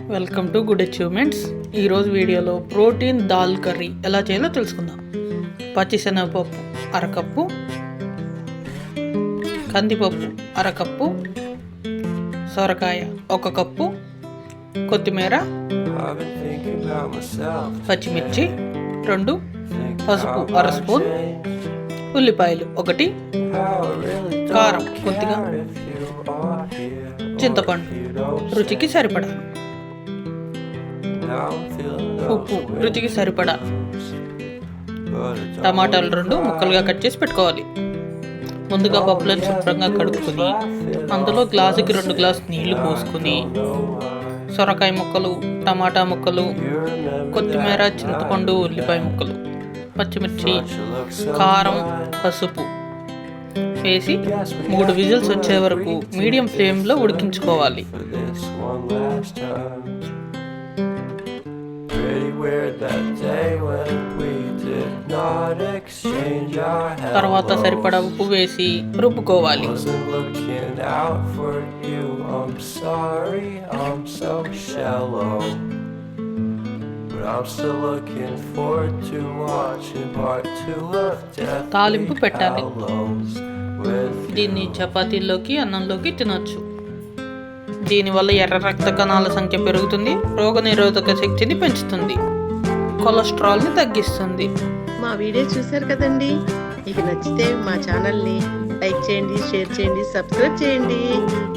Welcome to good achievements. ఈరోజు వీడియోలో protein dal curry ఎలా చేయాలో తెలుసుకుందాం. పచ్చిశనగపప్పు అరకప్పు కందిపప్పు అరకప్పు సొరకాయ ఒక కప్పు కొత్తిమీర పచ్చిమిర్చి రెండు పసుపు అర స్పూన్ ఉల్లిపాయలు ఒకటి కారం కొద్దిగా చింతపండు రుచికి సరిపడా ఉప్పు రుచికి సరిపడా టమాటాలు రెండు ముక్కలుగా కట్ చేసి పెట్టుకోవాలి. ముందుగా పప్పులను శుభ్రంగా కడుక్కుని అందులో గ్లాసుకి రెండు గ్లాసు నీళ్ళు పోసుకుని సొరకాయ ముక్కలు టమాటా ముక్కలు కొత్తిమీర చింతపండు ఉల్లిపాయ ముక్కలు పచ్చిమిర్చి కారం. పసుపు వేసి మూడు విజిల్స్ వచ్చే వరకు మీడియం ఫ్లేమ్లో ఉడికించుకోవాలి. తర్వాత. సరిపడా ఉప్పు వేసి రుబ్బుకోవాలి తాలింపు పెట్టాలి. దీన్ని చపాతీల్లోకి అన్నంలోకి తినొచ్చు దీనివల్ల ఎర్ర రక్త కణాల సంఖ్య పెరుగుతుంది రోగనిరోధక శక్తిని పెంచుతుంది కొలెస్ట్రాల్ని తగ్గిస్తుంది. మా వీడియో చూశారు కదండి? మీకు నచ్చితే మా ఛానల్ని లైక్ చేయండి షేర్ చేయండి సబ్స్క్రైబ్ చేయండి.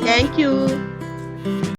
Thank you.